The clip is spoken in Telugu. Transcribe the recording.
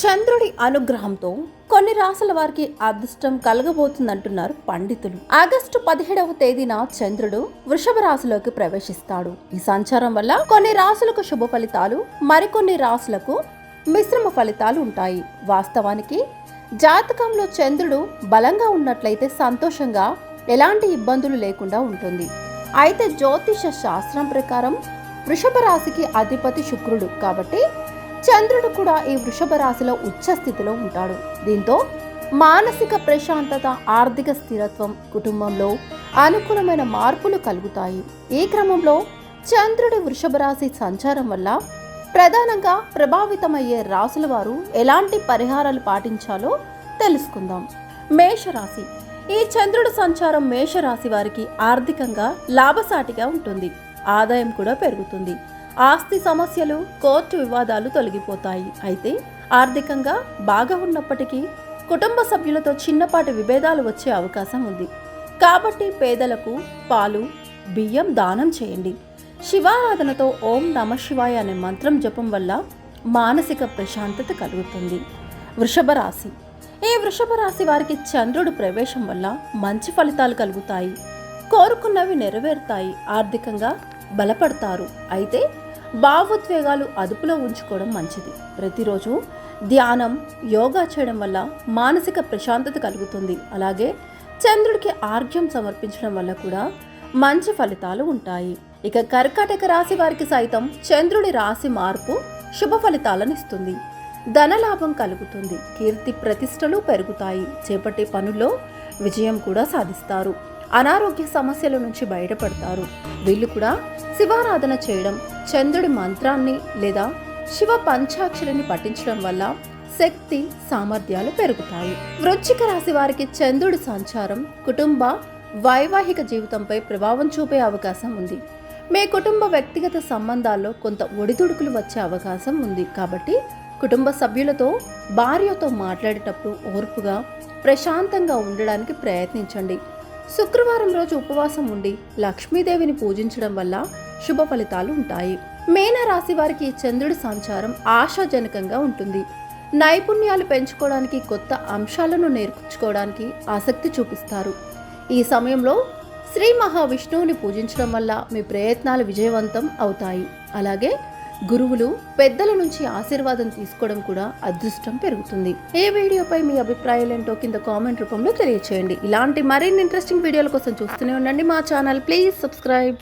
చంద్రుడి అనుగ్రహంతో కొన్ని రాసుల వారికి అదృష్టం కలగబోతుందంటున్నారు పండితులు. ఆగస్టు పదిహేడవ తేదీన చంద్రుడు వృషభ రాశిలోకి ప్రవేశిస్తాడు. ఈ సంచారం వల్ల కొన్ని రాసులకు శుభ ఫలితాలు మరికొన్ని రాసులకు మిశ్రమ ఫలితాలు ఉంటాయి. వాస్తవానికి జాతకంలో చంద్రుడు బలంగా ఉన్నట్లయితే సంతోషంగా ఎలాంటి ఇబ్బందులు లేకుండా ఉంటుంది. అయితే జ్యోతిష శాస్త్రం ప్రకారం వృషభ రాశికి అధిపతి శుక్రుడు కాబట్టి చంద్రుడు కూడా ఈ వృషభ రాశిలో ఉచ్చ స్థితిలో ఉంటాడు. దీంతో మానసిక ప్రశాంతత ఆర్థిక స్థిరత్వం కుటుంబంలో అనుకూలమైన మార్పులు కలుగుతాయి. ఈ క్రమంలో చంద్రుడి వృషభ రాశి సంచారం వల్ల ప్రధానంగా ప్రభావితమయ్యే రాసుల వారు ఎలాంటి పరిహారాలు పాటించాలో తెలుసుకుందాం. మేషరాశి. ఈ చంద్రుడి సంచారం మేషరాశి వారికి ఆర్థికంగా లాభసాటిగా ఉంటుంది. ఆదాయం కూడా పెరుగుతుంది. ఆస్తి సమస్యలు కోర్టు వివాదాలు తొలగిపోతాయి. అయితే ఆర్థికంగా బాగా ఉన్నప్పటికీ కుటుంబ సభ్యులతో చిన్నపాటి విభేదాలు వచ్చే అవకాశం ఉంది. కాబట్టి పేదలకు పాలు బియ్యం దానం చేయండి. శివారాధనతో ఓం నమ శివాయ అనే మంత్రం జపం వల్ల మానసిక ప్రశాంతత కలుగుతుంది. వృషభ రాశి. ఈ వృషభ రాశి వారికి చంద్రుడు ప్రవేశం వల్ల మంచి ఫలితాలు కలుగుతాయి. కోరుకున్నవి నెరవేరుతాయి. ఆర్థికంగా బలపడతారు. అయితే భావోద్వేగాలు అదుపులో ఉంచుకోవడం మంచిది. ప్రతిరోజు ధ్యానం యోగా చేయడం వల్ల మానసిక ప్రశాంతత కలుగుతుంది. అలాగే చంద్రుడికి ఆర్ఘ్యం సమర్పించడం వల్ల కూడా మంచి ఫలితాలు ఉంటాయి. ఇక కర్కాటక రాశి వారికి సైతం చంద్రుడి రాశి మార్పు శుభ ఫలితాలను ఇస్తుంది. ధనలాభం కలుగుతుంది. కీర్తి ప్రతిష్టలు పెరుగుతాయి. చేపట్టే పనుల్లో విజయం కూడా సాధిస్తారు. అనారోగ్య సమస్యల నుంచి బయటపడతారు. వీళ్ళు కూడా శివారాధన చేయడం చంద్రుడి మంత్రాన్ని లేదా శివ పంచాక్షరిని పఠించడం వల్ల శక్తి సామర్థ్యాలు పెరుగుతాయి. వృశ్చిక రాశి వారికి చంద్రుడి సంచారం కుటుంబ వైవాహిక జీవితంపై ప్రభావం చూపే అవకాశం ఉంది. మీ కుటుంబ వ్యక్తిగత సంబంధాల్లో కొంత ఒడిదుడుకులు వచ్చే అవకాశం ఉంది. కాబట్టి కుటుంబ సభ్యులతో భార్యతో మాట్లాడేటప్పుడు ఓర్పుగా ప్రశాంతంగా ఉండడానికి ప్రయత్నించండి. శుక్రవారం రోజు ఉపవాసం ఉండి లక్ష్మీదేవిని పూజించడం వల్ల శుభ ఫలితాలు ఉంటాయి. మేన రాశి వారికి చంద్రుడి సంచారం ఆశాజనకంగా ఉంటుంది. నైపుణ్యాలు పెంచుకోవడానికి కొత్త అంశాలను నేర్చుకోవడానికి ఆసక్తి చూపిస్తారు. ఈ సమయంలో శ్రీ మహావిష్ణువుని పూజించడం వల్ల మీ ప్రయత్నాలు విజయవంతం అవుతాయి. అలాగే గురువులు పెద్దల నుంచి ఆశీర్వాదం తీసుకోవడం కూడా అదృష్టం పెరుగుతుంది. ఏ వీడియోపై మీ అభిప్రాయాలు ఏంటో కింద కామెంట్ రూపంలో తెలియచేయండి. ఇలాంటి మరిన్ని ఇంట్రెస్టింగ్ వీడియోల కోసం చూస్తూనే ఉండండి మా ఛానల్. Please subscribe